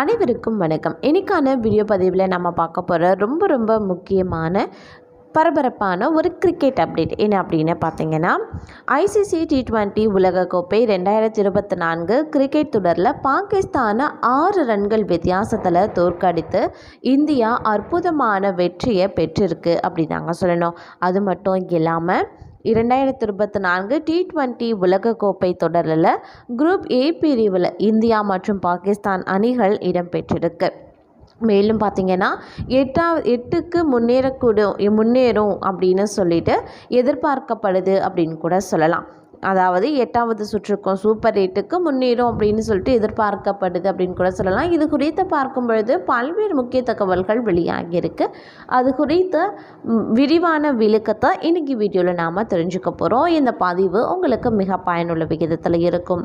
அனைவருக்கும் வணக்கம். இன்றைக்கான வீடியோ பதிவில் நம்ம பார்க்க போகிற ரொம்ப ரொம்ப முக்கியமான பரபரப்பான ஒரு கிரிக்கெட் அப்டேட் என்ன அப்படின்னு பார்த்தீங்கன்னா ஐசிசி டி டுவெண்ட்டி உலகக்கோப்பை ரெண்டாயிரத்தி இருபத்தி நான்கு கிரிக்கெட் தொடரில் பாகிஸ்தானை ஆறு ரன்கள் வித்தியாசத்தில் தோற்கடித்து இந்தியா அற்புதமான வெற்றியை பெற்றிருக்கு அப்படின்னு நாங்கள் சொல்லணும். அது மட்டும் இல்லாமல் இரண்டாயிரத்தி இருபத்தி நான்கு டி டுவெண்ட்டி உலகக்கோப்பை தொடரில் குரூப் ஏ பிரிவில் இந்தியா மற்றும் பாகிஸ்தான் அணிகள் இடம்பெற்றிருக்கு மேலும் பார்த்தீங்கன்னா எட்டாவது எட்டுக்கு முன்னேறக்கூடும் முன்னேறும் அப்படின்னு சொல்லிட்டு எதிர்பார்க்கப்படுது அப்படின்னு கூட சொல்லலாம். அதாவது எட்டாவது சுற்றுக்கும் சூப்பர் எட்டுக்கு முன்னேறும் அப்படின்னு சொல்லிட்டு எதிர்பார்க்கப்படுது அப்படின்னு கூட சொல்லலாம். இது குறித்து பார்க்கும் பொழுது பல்வேறு முக்கிய தகவல்கள் வெளியாகியிருக்கு அது குறித்த விரிவான விளக்கத்தை இன்னைக்கு வீடியோவில் நாம் தெரிஞ்சுக்க போகிறோம் இந்த பதிவு உங்களுக்கு மிக பயனுள்ள விகிதத்தில் இருக்கும்.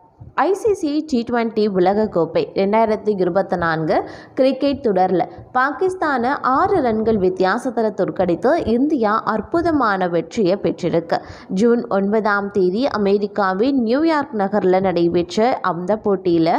ஐசிசி டி டுவெண்ட்டி உலகக்கோப்பை ரெண்டாயிரத்தி இருபத்தி நான்கு கிரிக்கெட் தொடரில் பாகிஸ்தானை ஆறு ரன்கள் வித்தியாசத்தில் தோற்கடித்து இந்தியா அற்புதமான வெற்றியை பெற்றிருக்கு. ஜூன் ஒன்பதாம் தேதி அமெரிக்காவின் நியூயார்க் நகரில் நடைபெற்ற அந்த போட்டியில்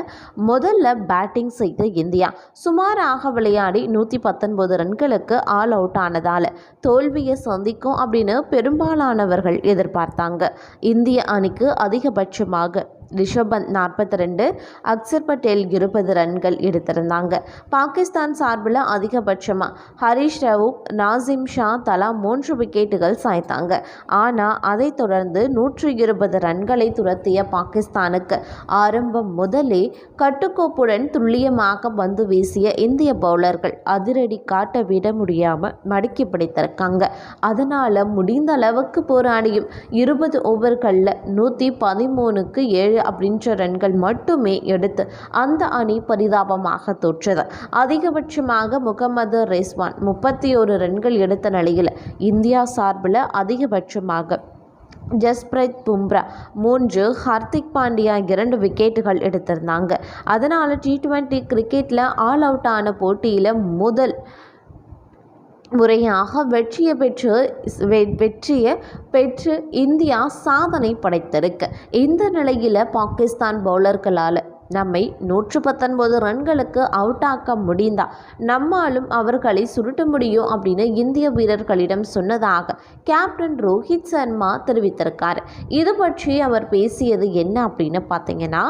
முதல்ல பேட்டிங் செய்த இந்தியா சுமாராக விளையாடி நூற்றி பத்தொன்பது ரன்களுக்கு ஆல் அவுட் ஆனதால் தோல்வியை சந்திக்கும் அப்படின்னு பெரும்பாலானவர்கள் எதிர்பார்த்தாங்க. இந்திய அணிக்கு அதிகபட்சமாக ரிஷப் பந்த் நாற்பத்தி ரெண்டு அக்சர் பட்டேல் இருபது ரன்கள் எடுத்திருந்தாங்க. பாகிஸ்தான் சார்பில் அதிகபட்சமாக ஹரிஷ் ரவூப் நாசிம் ஷா தலா மூன்று விக்கெட்டுகள் சாய்த்தாங்க. ஆனால் அதைத் தொடர்ந்து நூற்று இருபது ரன்களை துரத்திய பாகிஸ்தானுக்கு ஆரம்பம் முதலே கட்டுக்கோப்புடன் துல்லியமாக பந்து வீசிய இந்திய பவுலர்கள் அதிரடி காட்ட விட முடியாமல் மடக்கி பிடித்திருக்காங்க. அதனால் முடிந்த அளவுக்கு போராடியும் இருபது ஓவர்களில் நூற்றி பதிமூணுக்கு ஏழு அப்படின்ற ரன்கள் மட்டுமே எடுத்து அந்த அணி பரிதாபமாக தோற்றது. அதிகபட்சமாக முகமது ரெஸ்வான் முப்பத்தி ஒரு ரன்கள் எடுத்த நிலையில் இந்தியா சார்பில் அதிகபட்சமாக ஜஸ்பிரீத் பும்ரா மூன்று ஹர்திக் பாண்டியா இரண்டு விக்கெட்டுகள் எடுத்திருந்தாங்க. அதனால் டி டுவெண்ட்டி கிரிக்கெட்டில் ஆல் அவுட் ஆன போட்டியில் முதல் முறையாக வெற்றியை பெற்று வெ- வெற்றியை பெற்று இந்தியா சாதனை படைத்திருக்கு. இந்த நிலையில் பாகிஸ்தான் பவுலர்களால் நம்மை நூற்று பத்தொன்பது ரன்களுக்கு அவுட் ஆக்க முடிந்தா? நம்மாலும் அவர்களை சுருட்ட முடியும் அப்படின்னு இந்திய வீரர்களிடம் சொன்னதாக கேப்டன் ரோஹித் சர்மா தெரிவித்திருக்கார். இது பற்றி அவர் பேசியது என்ன அப்படின்னு பார்த்தீங்கன்னா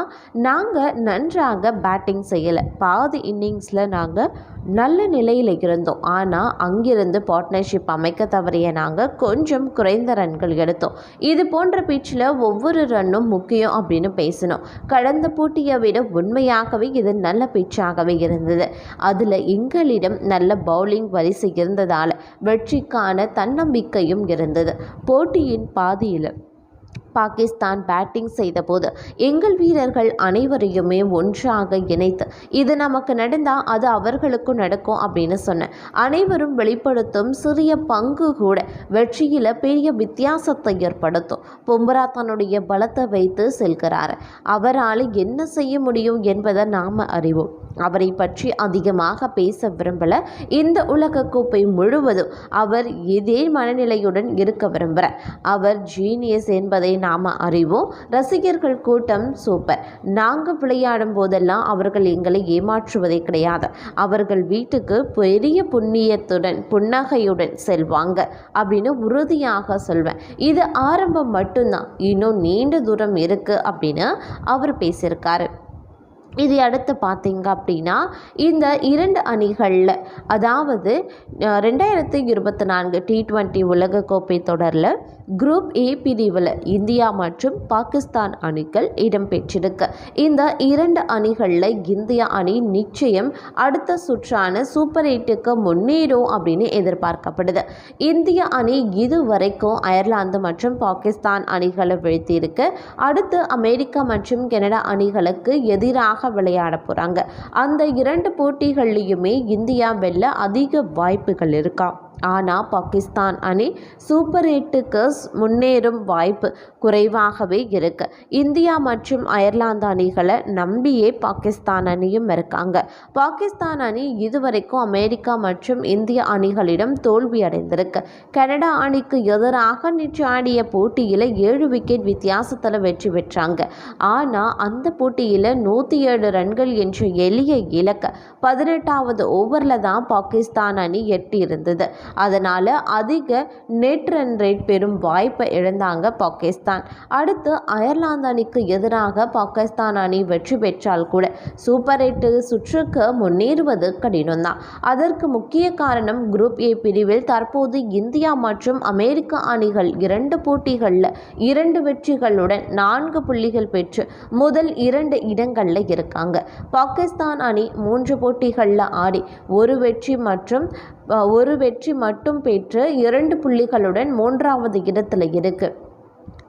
நாங்கள் நன்றாக பேட்டிங் செய்யலை. பாதி இன்னிங்ஸில் நாங்கள் நல்ல நிலையில் இருந்தோம். ஆனால் அங்கிருந்து பார்ட்னர்ஷிப் அமைக்க தவறிய நாங்கள் கொஞ்சம் குறைந்த ரன்கள் எடுத்தோம். இது போன்ற பிச்சில் ஒவ்வொரு ரன்னும் முக்கியம் அப்படின்னு பேசினோம். கடந்த போட்டியை எங்களிடம் உண்மையாகவே இது நல்ல பிச்சாகவே இருந்தது. அதில் எங்களிடம் நல்ல பவுலிங் வரிசை இருந்ததால் வெற்றிக்கான தன்னம்பிக்கையும் இருந்தது. போட்டியின் பாதியில் பாகிஸ்தான் பேட்டிங் செய்தபோது எங்கள் வீரர்கள் அனைவரையுமே ஒன்றாக இணைத்து இது நமக்கு நடந்தால் அது அவர்களுக்கும் நடக்கும் அப்படின்னு சொன்னேன். அனைவரும் வெளிப்படுத்தும் சிறிய பங்கு கூட வெற்றியில் பெரிய வித்தியாசத்தை ஏற்படுத்தும். பொம்பரா தன்னுடைய பலத்தை வைத்து செல்கிறார். அவரால் என்ன செய்ய முடியும் என்பதை நாம் அறிவோம். அவரை பற்றி அதிகமாக பேச விரும்பல. இந்த உலகக்கோப்பை முழுவதும் அவர் இதே மனநிலையுடன் இருக்க விரும்புகிறார் அவர் ஜீனியஸ் என்பதை நாம் அறிவோம். ரசிகர்கள் கூட்டம் சூப்பர் நாங்கள் விளையாடும் போதெல்லாம் அவர்கள் எங்களை ஏமாற்றுவதே கிடையாது. அவர்கள் வீட்டுக்கு பெரிய புண்ணியத்துடன் புன்னகையுடன் செல்வாங்க அப்படின்னு உறுதியாக சொல்வேன். இது ஆரம்பம் மட்டும்தான். இன்னும் நீண்ட தூரம் இருக்குது அப்படின்னு அவர் பேசியிருக்காரு. இது அடுத்து பார்த்தீங்க அப்படின்னா இந்த இரண்டு அணிகளில் அதாவது ரெண்டாயிரத்தி இருபத்தி நான்கு டி டுவெண்ட்டி உலகக்கோப்பை தொடரில் குரூப் ஏ பிரிவில் இந்தியா மற்றும் பாகிஸ்தான் அணிகள் இடம்பெற்றிருக்கு இந்த இரண்டு அணிகளில் இந்தியா அணி நிச்சயம் அடுத்த சுற்றான சூப்பர் எயிட்டுக்கு முன்னேறும் அப்படின்னு எதிர்பார்க்கப்படுது. இந்திய அணி இதுவரைக்கும் அயர்லாந்து மற்றும் பாகிஸ்தான் அணிகளை வீழ்த்தியிருக்கு. அடுத்து அமெரிக்கா மற்றும் கனடா அணிகளுக்கு எதிராக விளையாட போகிறாங்க அந்த இரண்டு போட்டிகள்லையுமே இந்தியா வெல்ல அதிக வாய்ப்புகள் இருக்கா? ஆனால் பாகிஸ்தான் அணி சூப்பர் எட்டுக்கு முன்னேறும் வாய்ப்பு குறைவாகவே இருக்கு. இந்தியா மற்றும் அயர்லாந்து அணிகளை நம்பியே பாகிஸ்தான் அணியும் இருக்காங்க. பாகிஸ்தான் அணி இதுவரைக்கும் அமெரிக்கா மற்றும் இந்திய அணிகளிடம் தோல்வி அடைந்திருக்கு. கனடா அணிக்கு எதிராக நேற்று ஆடிய போட்டியில் ஏழு விக்கெட் வித்தியாசத்தில் வெற்றி பெற்றாங்க. ஆனால் அந்த போட்டியில் நூற்றி ஏழு ரன்கள் என்ற எளிய இலக்கு பதினெட்டாவது ஓவரில் தான் பாகிஸ்தான் அணி எட்டியிருந்தது. அதனால் அதிக நெட் ரன் ரேட் பெறும் வாய்ப்பை இழந்தாங்க பாகிஸ்தான். அடுத்து அயர்லாந்து அணிக்கு எதிராக பாகிஸ்தான் அணி வெற்றி பெற்றால் கூட சூப்பர் எட்டு சுற்றுக்கு முன்னேறுவது கடினம்தான். அதற்கு முக்கிய காரணம் குரூப் ஏ பிரிவில் தற்போது இந்தியா மற்றும் அமெரிக்க அணிகள் இரண்டு போட்டிகளில் இரண்டு வெற்றிகளுடன் நான்கு புள்ளிகள் பெற்று முதல் இரண்டு இடங்களில் இருக்காங்க. பாகிஸ்தான் அணி மூன்று போட்டிகளில் ஆடி ஒரு வெற்றி மற்றும் ஒரு வெற்றி மட்டும் பெற்று இரண்டு புள்ளிகளுடன் மூன்றாவது இடத்துல இருக்கு.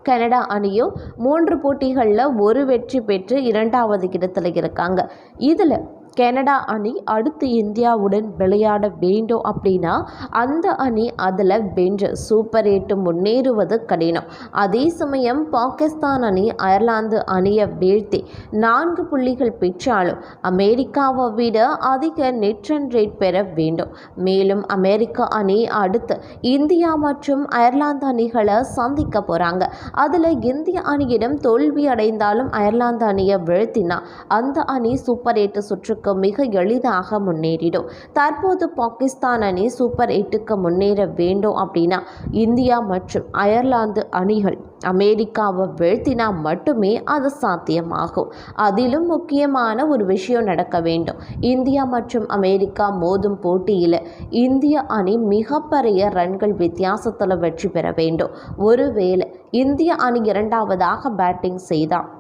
கனடா அணியும் மூன்று போட்டிகளில் ஒரு வெற்றி பெற்று இரண்டாவது இடத்துல இருக்காங்க. இதில் கனடா அணி அடுத்து இந்தியாவுடன் விளையாட வேண்டும் அப்படின்னா அந்த அணி அதில் வென்று சூப்பர் எட்டு முன்னேறுவது கடினம். அதே சமயம் பாகிஸ்தான் அணி அயர்லாந்து அணியை வீழ்த்தி நான்கு புள்ளிகள் பெற்றாலும் அமெரிக்காவை விட அதிக நெட் ரன் ரேட் பெற வேண்டும். மேலும் அமெரிக்க அணி அடுத்து இந்தியா மற்றும் அயர்லாந்து அணிகளை சந்திக்க போகிறாங்க அதில் இந்திய அணியிடம் தோல்வி அடைந்தாலும் அயர்லாந்து அணியை வீழ்த்தினா அந்த அணி சூப்பர் எட்டு எட்டுக்கு மிக எளிதாக முன்னேறிடும். தற்போது பாகிஸ்தான் அணி சூப்பர் எட்டுக்கு முன்னேற வேண்டும் அப்படின்னா இந்தியா மற்றும் அயர்லாந்து அணிகள் அமெரிக்காவை வீழ்த்தினா மட்டுமே அது சாத்தியமாகும். அதிலும் முக்கியமான ஒரு விஷயம் நடக்க வேண்டும். இந்தியா மற்றும் அமெரிக்கா மோதும் போட்டியில் இந்திய அணி மிகப்பெரிய ரன்கள் வித்தியாசத்தில் வெற்றி பெற வேண்டும். ஒருவேளை இந்திய அணி இரண்டாவதாக பேட்டிங் செய்தால்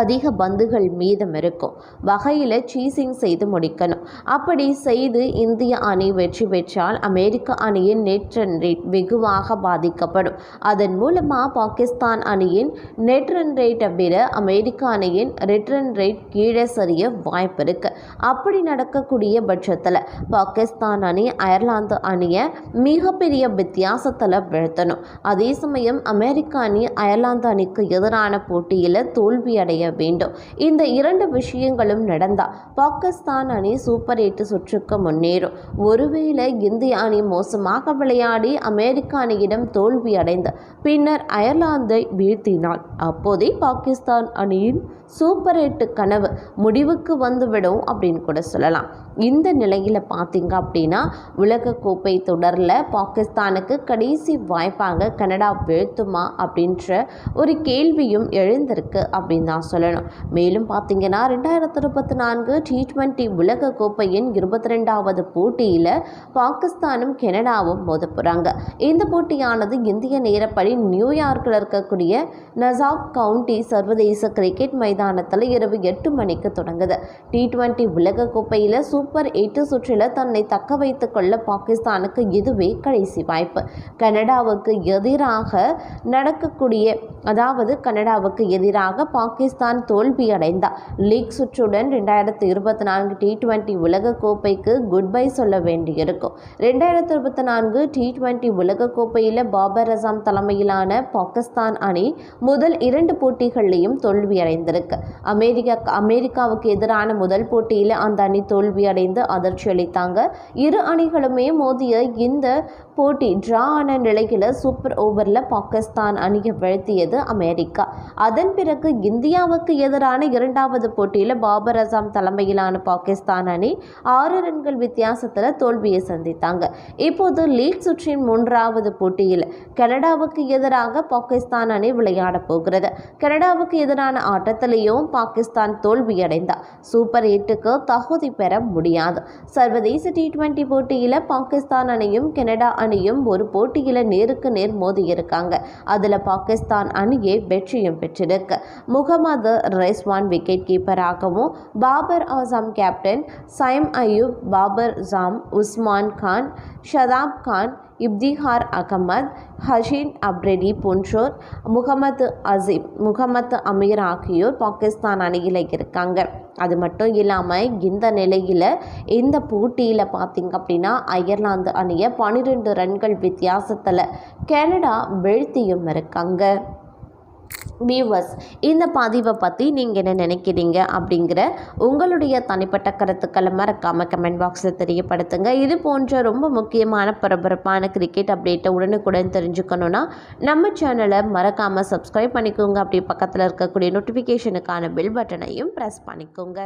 அதிக பந்துகள் மீதம் இருக்கும். வகையில் சீசிங் செய்து முடிக்கணும். அப்படி செய்து இந்திய அணி வெற்றி பெற்றால் அமெரிக்க அணியின் நெட் ரன் ரேட் வெகுவாக பாதிக்கப்படும். அதன் மூலமாக பாகிஸ்தான் அணியின் நெட் ரன் ரேட்டை விட அமெரிக்க அணியின் ரெட் ரன் ரேட் கீழே சரிய வாய்ப்பு இருக்கு. அப்படி நடக்கக்கூடிய பட்சத்தில் பாகிஸ்தான் அணி அயர்லாந்து அணியை மிகப்பெரிய வித்தியாசத்தில் வீழ்த்தணும். அதே சமயம் அமெரிக்க அணி அயர்லாந்து அணிக்கு எதிரான போட்டியில் தோல்வியடைய அடைய வேண்டும். இந்த இரண்டு விஷயங்களும் நடந்தால் பாகிஸ்தான் அணி சூப்பர் எயிட் சுற்றுக்கு முன்னேறும். ஒருவேளை இந்திய அணி மோசமாக விளையாடி அமெரிக்க அணியிடம் தோல்வி அடைந்து பின்னர் அயர்லாந்தை வீழ்த்தினால் அப்போதே பாகிஸ்தான் அணியின் சூப்பர் எட்டு கனவு முடிவுக்கு வந்துவிடும் அப்படின்னு கூட சொல்லலாம். இந்த நிலையில் பார்த்தீங்க அப்படின்னா உலகக்கோப்பை தொடரில் பாகிஸ்தானுக்கு கடைசி வாய்ப்பாக கனடா வீழ்த்துமா அப்படின்ற ஒரு கேள்வியும் எழுந்திருக்கு அப்படின்னு தான் சொல்லணும். மேலும் பார்த்தீங்கன்னா ரெண்டாயிரத்தி இருபத்தி நான்கு டி டுவெண்ட்டி உலகக்கோப்பையின் இருபத்தி ரெண்டாவது போட்டியில் பாகிஸ்தானும் கனடாவும் மோத போகிறாங்க இந்த போட்டியானது இந்திய நேரப்படி நியூயார்க்கில் இருக்கக்கூடிய நசாப் கவுண்டி சர்வதேச கிரிக்கெட் மைதானத்தில் இரவு எட்டு மணிக்கு தொடங்குது. டி டுவெண்ட்டி உலகக்கோப்பையில் சூப்பர் எட்டு சுற்றில் தன்னை தக்க வைத்துக் கொள்ள பாகிஸ்தானுக்கு இதுவே கடைசி வாய்ப்பு. கனடாவுக்கு எதிராக நடக்கக்கூடிய அதாவது கனடாவுக்கு எதிராக பாகிஸ்தான் தோல்வி அடைந்தார் லீக் சுற்றுடன் ரெண்டாயிரத்தி இருபத்தி நான்கு டி டுவெண்ட்டி உலகக்கோப்பைக்கு குட் பை சொல்ல வேண்டியிருக்கும். ரெண்டாயிரத்தி இருபத்தி நான்கு டி டுவெண்ட்டி உலகக்கோப்பையில் பாபர் அசாம் தலைமையிலான பாகிஸ்தான் அணி முதல் இரண்டு போட்டிகள்லையும் தோல்வி அடைந்திருக்கு அமெரிக்கா அமெரிக்காவுக்கு எதிரான முதல் போட்டியில் அந்த அணி தோல்வி அடைந்து அதிர்ச்சி அளித்தாங்க. இரு அணிகளுமே மோதிய இந்த போட்டி டிரா ஆன நிலையில் சூப்பர் ஓவரில் பாகிஸ்தான் அணியை வீழ்த்தியது அமெரிக்கா. அதன் பிறகு இந்தியாவுக்கு எதிரான இரண்டாவது போட்டியில் பாபர் அசாம் தலைமையிலான பாகிஸ்தான் அணி ஆறு ரன்கள் வித்தியாசத்தில் தோல்வியை சந்தித்தாங்க. இப்போது லீக் சுற்றின் மூன்றாவது போட்டியில் கனடாவுக்கு எதிராக பாகிஸ்தான் அணி விளையாட போகிறது. கனடாவுக்கு எதிரான ஆட்டத்திலேயும் பாகிஸ்தான் தோல்வியடைந்தார் சூப்பர் எட்டுக்கு தகுதி பெற முடியாது. சர்வதேச டி டுவெண்ட்டி போட்டியில் பாகிஸ்தான் அணியும் கனடா அணியும் ஒரு போட்டியில் நேருக்கு நேர் மோதி இருக்காங்க. அதில் பாகிஸ்தான் அணியே வெற்றியும் பெற்றிருக்கு. முகமது ரெஸ்வான் விக்கெட் கீப்பராகவும் பாபர் ஆசாம் கேப்டன் சைம் அயூப் பாபர் ஜாம் உஸ்மான் கான் ஷதாப் கான் இப்திஹார் அகமது ஹஷீன் அப்ரெடி போன்றோர் முகமது அசீம் முகமது அமீர் ஆகியோர் பாகிஸ்தான் அணியில் இருக்காங்க. அது மட்டும் இல்லாமல் இந்த நிலையில் இந்த போட்டியில் பார்த்திங்க அப்படின்னா அயர்லாந்து அணியை பன்னிரெண்டு ரன்கள் வித்தியாசத்தில் கனடா வீழ்த்தியும் இருக்காங்க. வியூவர்ஸ் இந்த பதிவை பற்றி நீங்கள் என்ன நினைக்கிறீங்க அப்படிங்கிற உங்களுடைய தனிப்பட்ட கருத்துக்களை மறக்காமல் கமெண்ட் பாக்ஸில் தெரியப்படுத்துங்க. இது போன்ற ரொம்ப முக்கியமான பரபரப்பான கிரிக்கெட் அப்டேட்டை உடனுக்குடன் தெரிஞ்சுக்கணுன்னா நம்ம சேனலை மறக்காமல் சப்ஸ்கிரைப் பண்ணிக்கோங்க. அப்படி பக்கத்தில் இருக்கக்கூடிய நோட்டிஃபிகேஷனுக்கான பெல் பட்டனையும் ப்ரெஸ் பண்ணிக்கோங்க.